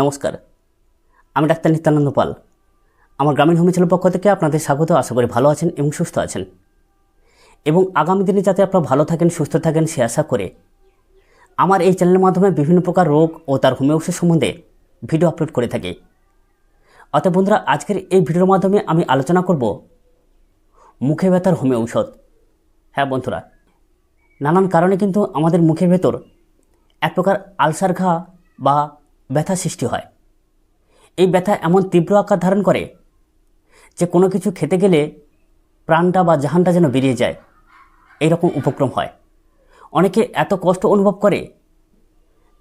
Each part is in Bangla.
নমস্কার। আমি ডাক্তার নিত্যানন্দ পাল। আমার গ্রামীণ হোমিওপ্যাথির পক্ষ থেকে আপনাদের স্বাগত। আশা করি ভালো আছেন এবং সুস্থ আছেন। এবং আগামী দিনে যাতে আপনারা ভালো থাকেন, সুস্থ থাকেন, সে আশা করে আমার এই চ্যানেলের মাধ্যমে বিভিন্ন প্রকার রোগ ও তার হোমিও ওষুধ সম্বন্ধে ভিডিও আপলোড করে থাকি। অতএব বন্ধুরা, আজকের এই ভিডিওর মাধ্যমে আমি আলোচনা করব মুখে ব্যথার হোমিও ঔষধ হ্যাঁ বন্ধুরা, নানান কারণে কিন্তু আমাদের মুখের ভেতর এক প্রকার আলসার ঘা বা ব্যথা সৃষ্টি হয়। এই ব্যথা এমন তীব্র আকার ধারণ করে যে কোনো কিছু খেতে গেলে প্রাণটা বা জাহানটা যেন বেরিয়ে যায়। এই রকম উপক্রম হয়। অনেকে এত কষ্ট অনুভব করে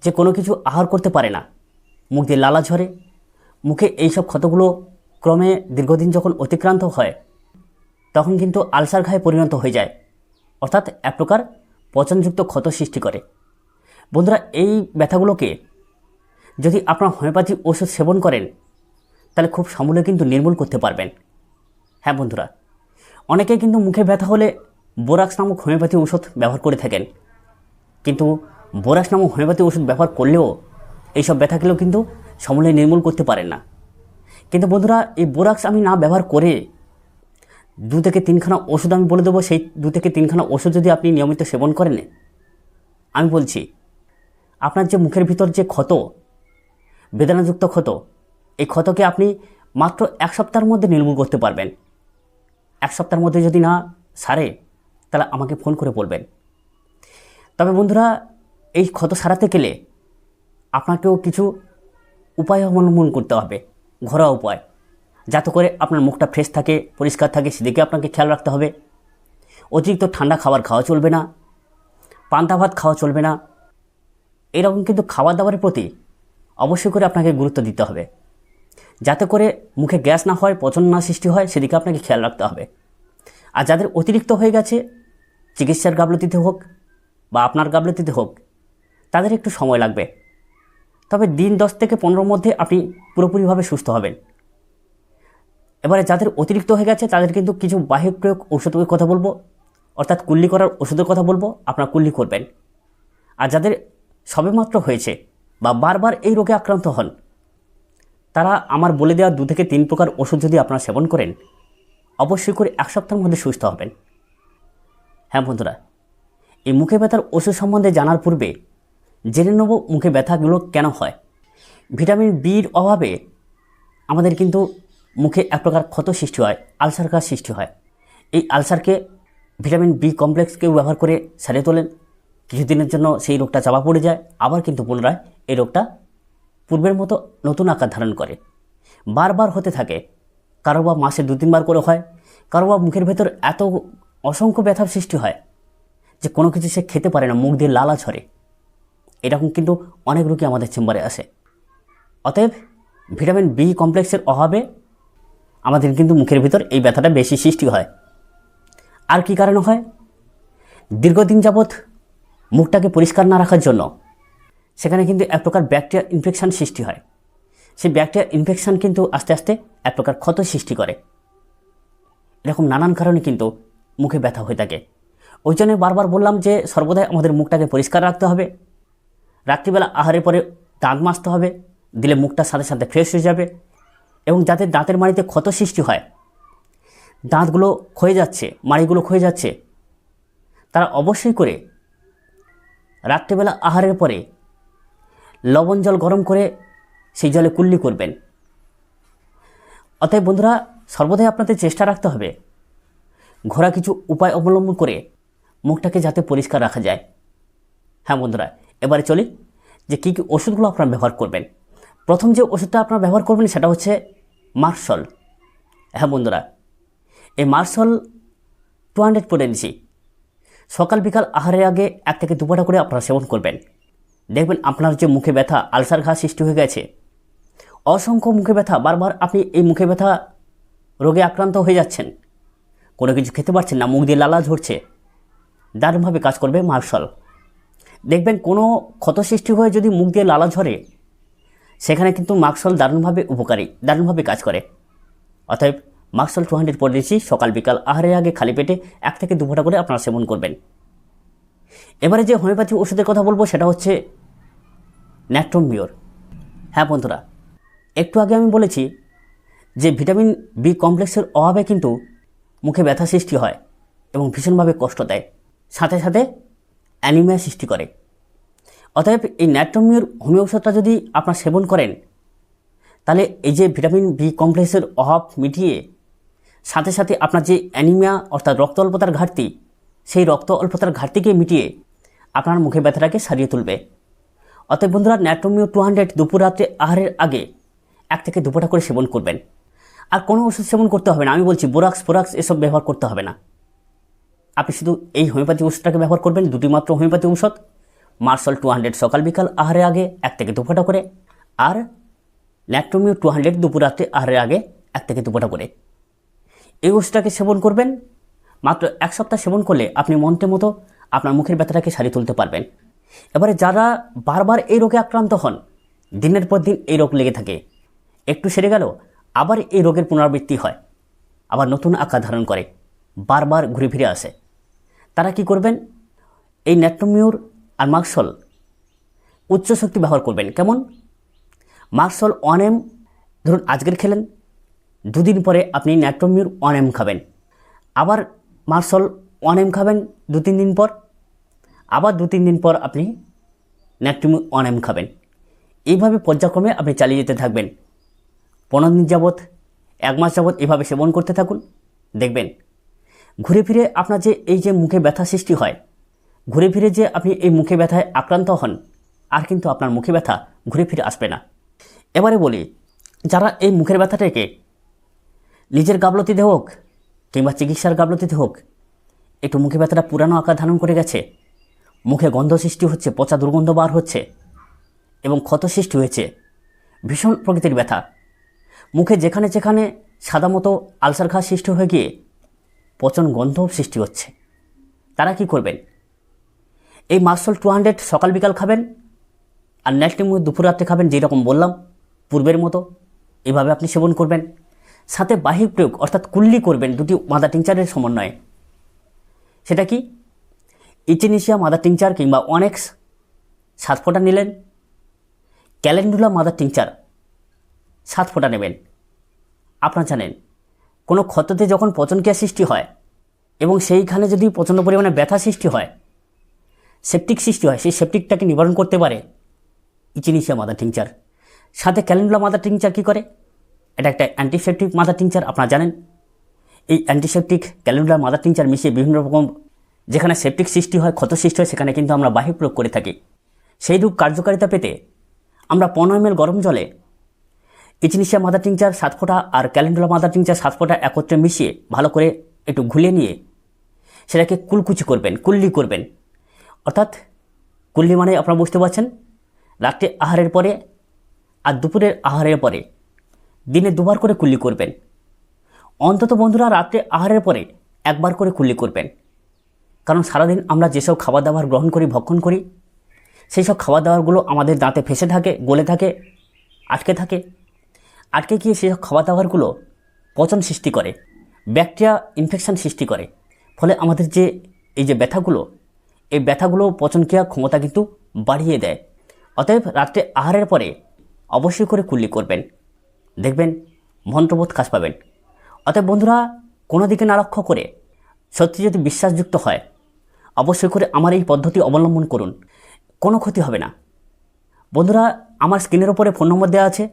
যে কোনো কিছু আহার করতে পারে না। মুখ দিয়ে লালা ঝরে। মুখে এইসব ক্ষতগুলো ক্রমে দীর্ঘদিন যখন অতিক্রান্ত হয়, তখন কিন্তু আলসার ঘায়ে পরিণত হয়ে যায়। অর্থাৎ এক প্রকার পচনযুক্ত ক্ষত সৃষ্টি করে। বন্ধুরা, এই ব্যথাগুলোকে যদি আপনার হোমিওপ্যাথি ওষুধ সেবন করেন, তাহলে খুব সমূলে কিন্তু নির্মূল করতে পারবেন। হ্যাঁ বন্ধুরা, অনেকে কিন্তু মুখে ব্যথা হলে বোরাক্স নামক হোমিওপ্যাথি ওষুধ ব্যবহার করে থাকেন। কিন্তু বোরাক্স নামক হোমিওপ্যাথি ওষুধ ব্যবহার করলেও এইসব ব্যথাগুলো কিন্তু সমূলে নির্মূল করতে পারেন না। কিন্তু বন্ধুরা, এই বোরাক্স আমি না ব্যবহার করে দু থেকে তিনখানা ওষুধ আমি বলে দেবো, সেই দু থেকে তিনখানা ওষুধ যদি আপনি নিয়মিত সেবন করেন, আমি বলছি, আপনার যে মুখের ভিতর যে ক্ষত বেদনাযুক্ত ক্ষত। এই ক্ষতকে আপনি মাত্র এক সপ্তাহের মধ্যে নির্মূল করতে পারবেন। এক সপ্তাহের মধ্যে যদি না সারে, তাহলে আমাকে ফোন করে বলবেন। তবে বন্ধুরা, এই ক্ষত সারাতে গেলে আপনাকেও কিছু উপায় অবলম্বন করতে হবে, ঘরোয়া উপায়। যাতে করে আপনার মুখটা ফ্রেশ থাকে, পরিষ্কার থাকে, সেদিকে আপনাকে খেয়াল রাখতে হবে। অতিরিক্ত ঠান্ডা খাবার খাওয়া চলবে না, পান্তা ভাত খাওয়া চলবে না। এরকম কিন্তু খাবার দাবারের প্রতি অবশ্যই করে আপনাকে গুরুত্ব দিতে হবে। যাতে করে মুখে গ্যাস না হয়, পচন না সৃষ্টি হয়, সেদিকে আপনাকে খেয়াল রাখতে হবে। আর যাদের অতিরিক্ত হয়ে গেছে, চিকিৎসার গাফলতিতে হোক বা আপনার গাফলতিতে হোক, তাদের একটু সময় লাগবে। তবে দিন দশ থেকে পনেরোর মধ্যে আপনি পুরোপুরিভাবে সুস্থ হবেন। এবারে যাদের অতিরিক্ত হয়ে গেছে, তাদের কিন্তু কিছু বাহ্যিক প্রয়োগ ওষুধের কথা বলব, অর্থাৎ কুল্লি করার ওষুধের কথা বলব, আপনারা কুল্লি করবেন। আর যাদের সবেমাত্র হয়েছে বা বারবার এই রোগে আক্রান্ত হন। তারা আমার বলে দেওয়া দু থেকে তিন প্রকার ওষুধ যদি আপনারা সেবন করেন, অবশ্যই করে এক সপ্তাহের মধ্যে সুস্থ হবেন। হ্যাঁ বন্ধুরা, এই মুখে ব্যথার ওষুধ সম্বন্ধে জানার পূর্বে জেনে নেব মুখে ব্যথাগুলো কেন হয়। ভিটামিন বির অভাবে আমাদের কিন্তু মুখে এক প্রকার ক্ষত সৃষ্টি হয়, আলসার কাজ সৃষ্টি হয়। এই আলসারকে ভিটামিন বি কমপ্লেক্সকেও ব্যবহার করে সারিয়ে তোলেন। কিছুদিনের জন্য সেই রোগটা চাপা পড়ে যায়, আবার কিন্তু পুনরায় এই রোগটা পূর্বের মতো নতুন আকার ধারণ করে। বারবার হতে থাকে। কারও বা মাসে দু তিনবার করে হয়, কারও বা মুখের ভেতর এত অসংখ্য ব্যথার সৃষ্টি হয় যে কোনো কিছু সে খেতে পারে না, মুখ দিয়ে লালা ঝরে। এরকম কিন্তু অনেক রোগী আমাদের চেম্বারে আসে। অতএব ভিটামিন বি কমপ্লেক্সের অভাবে আমাদের কিন্তু মুখের ভিতর এই ব্যথাটা বেশি সৃষ্টি হয়। আর কি কারণে হয়? দীর্ঘদিন যাবৎ মুখটাকে পরিষ্কার না রাখার জন্য সেখানে কিন্তু এক প্রকার ব্যাকটেরিয়া ইনফেকশান সৃষ্টি হয়। সেই ব্যাকটেরিয়া ইনফেকশান কিন্তু আস্তে আস্তে এক প্রকার ক্ষত সৃষ্টি করে। এরকম নানান কারণে কিন্তু মুখে ব্যথা হয়ে থাকে। ওই জন্য বারবার বললাম যে সর্বদাই আমাদের মুখটাকে পরিষ্কার রাখতে হবে। রাত্রিবেলা আহারের পরে দাঁত মাজতে হবে, দিলে মুখটা সাথে সাথে ফ্রেশ হয়ে যাবে এবং যাদের দাঁতের মাড়িতে ক্ষত সৃষ্টি হয়, দাঁতগুলো ক্ষয়ে যাচ্ছে, মাড়িগুলো ক্ষয়ে যাচ্ছে, তারা অবশ্যই করে রাত্রিবেলা আহারের পরে লবণ জল গরম করে সেই জলে কুল্লি করবেন। অতএব বন্ধুরা, সর্বদাই আপনাদের চেষ্টা রাখতে হবে। ঘোরা কিছু উপায় অবলম্বন করে মুখটাকে যাতে পরিষ্কার রাখা যায়। হ্যাঁ বন্ধুরা, এবারে চলি, যে কী কী ওষুধগুলো আপনারা ব্যবহার করবেন। প্রথম যে ওষুধটা আপনারা ব্যবহার করবেন সেটা হচ্ছে মার্শল। হ্যাঁ বন্ধুরা, এই মার্শল টু হান্ড্রেড পোটেন্সি সকাল বিকাল আহারের আগে এক থেকে দুপাটা করে আপনারা সেবন করবেন। দেখবেন আপনার যে মুখে ব্যথা, আলসার ঘা সৃষ্টি হয়ে গেছে। অসংখ্য মুখে ব্যথা, বারবার আপনি এই মুখে ব্যথা রোগে আক্রান্ত হয়ে যাচ্ছেন। কোনো কিছু খেতে পারছেন না, মুখ দিয়ে লালা ঝরছে। দারুণভাবে কাজ করবে মার্শল। দেখবেন কোনো ক্ষত সৃষ্টি হয়ে যদি মুখ দিয়ে লালা ঝরে, সেখানে কিন্তু মার্কসল দারুণভাবে উপকারী, দারুণভাবে কাজ করে। অতএব মার্কসল টু হান্ড্রেড পরে দিয়েছি, সকাল, বিকাল আহারের আগে খালি পেটে এক থেকে দু ফোঁটা করে আপনারা সেবন করবেন। এবারে যে হোমিওপ্যাথি ওষুধের কথা বলব, সেটা হচ্ছে ন্যাট্রোমিওর হ্যাঁ বন্ধুরা, একটু আগে আমি বলেছি যে ভিটামিন বি কমপ্লেক্সের অভাবে কিন্তু মুখে ব্যথা সৃষ্টি হয় এবং ভীষণভাবে কষ্ট দেয়। সাথে সাথে অ্যানিমিয়া সৃষ্টি করে। অতএব এই ন্যাট্রমিউর হোমিও ওষুধটা যদি আপনার সেবন করেন, তাহলে এই যে ভিটামিন বি কমপ্লেক্সের অভাব মিটিয়ে সাথে সাথে আপনার যে অ্যানিমিয়া অর্থাৎ রক্ত অল্পতার ঘাটতি, সেই রক্ত অল্পতার ঘাটতিকে মিটিয়ে আপনার মুখে ব্যথাটাকে সারিয়ে তুলবে। অতএব বন্ধুরা ন্যাট্রোমিও টু হান্ড্রেড দুপুর রাত্রে আহারের আগে এক থেকে দুপুরটা করে সেবন করবেন। আর কোনো ওষুধ সেবন করতে হবে না, আমি বলছি বোরাক্স, ফোরাক্স, এসব ব্যবহার করতে হবে না। আপনি শুধু এই হোমিওপ্যাথি ওষুধটাকে ব্যবহার করবেন, দুটি মাত্র হোমিওপ্যাথি ঔষধ, মার্শাল টু হান্ড্রেড সকাল বিকাল আহারের আগে এক থেকে দুফোটা করে, আর ন্যাট্রোমিও টু হান্ড্রেড দুপুর রাত্রে আহারের আগে এক থেকে দুফোটা করে। এই ওষুধটাকে সেবন করবেন? মাত্র এক সপ্তাহ সেবন করলে আপনি মন্ত্রের মতো আপনার মুখের ব্যথাটাকে সারিয়ে তুলতে পারবেন। এবারে যারা বারবার এই রোগে আক্রান্ত হন, দিনের পর দিন এই রোগ লেগে থাকে। একটু সেরে গেল, আবার এই রোগের পুনরাবৃত্তি হয়। আবার নতুন আকার ধারণ করে, বারবার ঘুরে ফিরে আসে। তারা কি করবেন? এই ন্যাট্রোমিউর আর মার্কসল উচ্চ শক্তি ব্যবহার করবেন। কেমন? মার্কসল ওয়ান এম, ধরুন আজকের খেলেন দুদিন পরে আপনি ন্যাট্রোমিউর এম খাবেন। আবার মার্শল ওয়ান এম খাবেন দু তিন দিন পর। আবার দু তিন দিন পর আপনি ন্যাট্রোমিউর এম খাবেন। এইভাবে পর্যায়ক্রমে আপনি চালিয়ে যেতে থাকবেন। পনেরো দিন যাবৎ, এক মাস যাবৎ এভাবে সেবন করতে থাকুন। দেখবেন, ঘুরে ফিরে আপনার যে এই যে মুখে ব্যথা সৃষ্টি হয়, ঘুরে ফিরে যে আপনি এই মুখে ব্যথায় আক্রান্ত হন, আর কিন্তু আপনার মুখে ব্যথা ঘুরে ফিরে আসবে না। এবারে বলি, যারা এই মুখের ব্যথাটাকে নিজের গাফলতিতে হোক কিংবা চিকিৎসার গাফলতিতে হোক, একটু মুখে ব্যথাটা পুরানো আকার ধারণ করে গেছে। মুখে গন্ধ সৃষ্টি হচ্ছে, পচা দুর্গন্ধ বার হচ্ছে এবং ক্ষত সৃষ্টি হয়েছে। ভীষণ প্রকৃতির ব্যথা। মুখে যেখানে যেখানে সাদা মতো আলসার ঘা সৃষ্টি হয়ে গিয়ে পচন গন্ধ সৃষ্টি হচ্ছে। তারা কি করবেন? এই মার্শাল টু হান্ড্রেড সকাল বিকাল খাবেন আর ন্যাটটিমু দুপুর রাত্রে খাবেন যেরকম বললাম, পূর্বের মতো। এভাবে আপনি সেবন করবেন। সাথে বাহিক প্রয়োগ, অর্থাৎ কুল্লি করবেন দুটি মাদা টিংচারের সমন্বয়ে। সেটা কি? ইচিনিশিয়া মাদার টিংচার কিংবা অনেক্স সাত ফোঁটা নিলেন। ক্যালেন্ডুলা মাদার টিংচার সাত ফোঁটা নেবেন। আপনারা জানেন, কোনো ক্ষততে যখন পচনক্রিয়া সৃষ্টি হয় এবং সেইখানে যদি প্রচণ্ড পরিমাণে ব্যথা সৃষ্টি হয় সেপটিক সৃষ্টি হয়, সেই সেপটিকটাকে নিবারণ করতে পারে ইচিনিশিয়া মাদার টিংচার সাথে ক্যালেন্ডুলা মাদার টিংচার কী করে? এটা একটা অ্যান্টিসেপটিক মাদার টিংচার আপনারা জানেন। এই অ্যান্টিসেপটিক ক্যালেন্ডুলার মাদার টিংচার মিশিয়ে বিভিন্ন রকম যেখানে সেপটিক সৃষ্টি হয়, ক্ষত সৃষ্টি হয়, সেখানে কিন্তু আমরা বাহির প্রয়োগ করে থাকি। সেই রূপ কার্যকারিতা পেতে আমরা পনেরো এম গরম জলে ইচিনিশিয়া মাদার টিংচার সাত ফোঁটা আর ক্যালেন্ডুলা মাদার টিংচার সাত ফোঁটা একত্রে মিশিয়ে ভালো করে একটু ঘুলিয়ে নিয়ে সেটাকে কুলকুচি করবেন, কুল্লি করবেন। অর্থাৎ কুল্লি মানে আপনারা বুঝতে পারছেন, রাত্রে আহারের পরে আর দুপুরের আহারের পরে দিনে দুবার করে কুল্লি করবেন। অন্তত বন্ধুরা রাত্রে আহারের পরে একবার করে কুল্লি করবেন। কারণ সারাদিন আমরা যেসব খাবার দাবার গ্রহণ করি, ভক্ষণ করি সেই সব খাবার দাবারগুলো আমাদের দাঁতে ফেসে থাকে, গলে থাকে, আটকে থাকে। আটকে গিয়ে সেই সব খাবার দাবারগুলো পচন সৃষ্টি করে, ব্যাকটেরিয়া ইনফেকশান সৃষ্টি করে। ফলে আমাদের যে, এই যে ব্যথাগুলো, এই ব্যথাগুলো পচনক্রিয়া ক্ষমতা কিন্তু বাড়িয়ে দেয়। অতএব রাত্রে আহারের পরে অবশ্যই করে কুল্লি করবেন। দেখবেন, মন্ত্রবোধ কাজ পাবেন। অতএব বন্ধুরা, কোনো দিকে না লক্ষ্য করে সত্যি যদি বিশ্বাসযুক্ত হয়, অবশ্যই করে আমার এই পদ্ধতি অবলম্বন করুন। কোনো ক্ষতি হবে না। বন্ধুরা, আমার স্ক্রিনের ওপরে ফোন নম্বর দেওয়া আছে।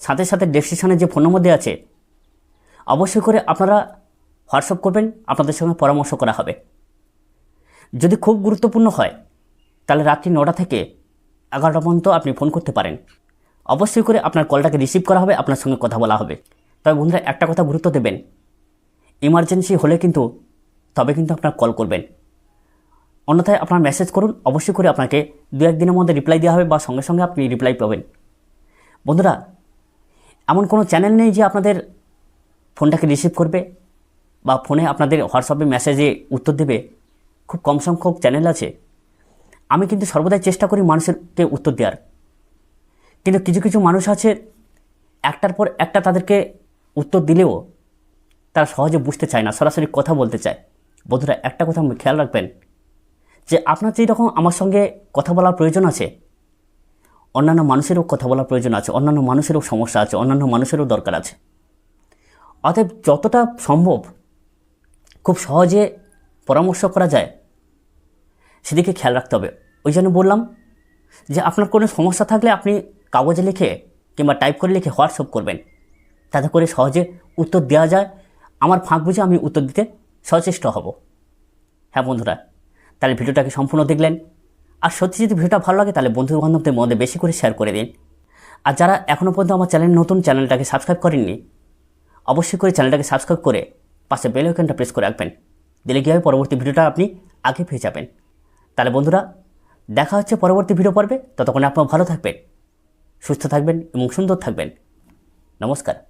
সাথে সাথে ডেসক্রিপশানে যে ফোন নম্বর দেওয়া আছে, অবশ্যই করে আপনারা হোয়াটসঅ্যাপ করবেন, আপনাদের সঙ্গে পরামর্শ করা হবে। যদি খুব গুরুত্বপূর্ণ হয়, তাহলে রাত্রি নটা থেকে এগারোটা পর্যন্ত আপনি ফোন করতে পারেন। অবশ্যই করে আপনার কলটাকে রিসিভ করা হবে, আপনার সঙ্গে কথা বলা হবে। তবে বন্ধুরা, একটা কথা গুরুত্ব দেবেন। ইমার্জেন্সি হলে কিন্তু তবে কিন্তু আপনার কল করবেন। অন্যথায় আপনার মেসেজ করুন, অবশ্যই করে আপনাকে দু একদিনের মধ্যে রিপ্লাই দেওয়া হবে বা সঙ্গে সঙ্গে আপনি রিপ্লাই পাবেন। বন্ধুরা, এমন কোনো চ্যানেল নেই যে আপনাদের ফোনটাকে রিসিভ করবে বা ফোনে আপনাদের হোয়াটসঅ্যাপে মেসেজে উত্তর দেবে। খুব কম সংখ্যক চ্যানেল আছে। আমি কিন্তু সর্বদাই চেষ্টা করি মানুষেরকে উত্তর দেওয়ার। কিন্তু কিছু কিছু মানুষ আছে, একটার পর একটা তাদেরকে উত্তর দিলেও তারা সহজে বুঝতে চায় না, সরাসরি কথা বলতে চায়। বন্ধুরা, একটা কথা খেয়াল রাখবেন, যে আপনার যেই রকম আমার সঙ্গে কথা বলার প্রয়োজন আছে, অন্যান্য মানুষেরও কথা বলার প্রয়োজন আছে, অন্যান্য মানুষেরও সমস্যা আছে, অন্যান্য মানুষেরও দরকার আছে। অতএব যতটা সম্ভব খুব সহজে পরামর্শ করা যায়, সেদিকে খেয়াল রাখতে হবে। ওই জন্য বললাম যে আপনার কোনো সমস্যা থাকলে আপনি কাগজে লিখে কিংবা টাইপ করে লিখে হোয়াটসঅ্যাপ করবেন। তাতে করে সহজে উত্তর দেওয়া যায়। আমার ফাঁক বুঝে আমি উত্তর দিতে সচেষ্ট হব। হ্যাঁ বন্ধুরা, তাহলে ভিডিওটাকে সম্পূর্ণ দেখলেন। আর সত্যি যদি ভিডিওটা ভালো লাগে, তাহলে বন্ধু বান্ধবদের মধ্যে বেশি করে শেয়ার করে দিন। আর যারা এখনও পর্যন্ত আমার চ্যানেল নতুন চ্যানেলটাকে সাবস্ক্রাইব করেননি, অবশ্যই করে চ্যানেলটাকে সাবস্ক্রাইব করে পাশে বেল আইকনটা প্রেস করে রাখবেন। দিলে কী হবে? পরবর্তী ভিডিওটা আপনি আগে পেয়ে যাবেন। তাহলে বন্ধুরা, দেখা হচ্ছে পরবর্তী ভিডিও পর্বে। ততক্ষণে আপনারা ভালো থাকবেন। সুস্থ থাকবেন এবং সুন্দর থাকবেন। নমস্কার।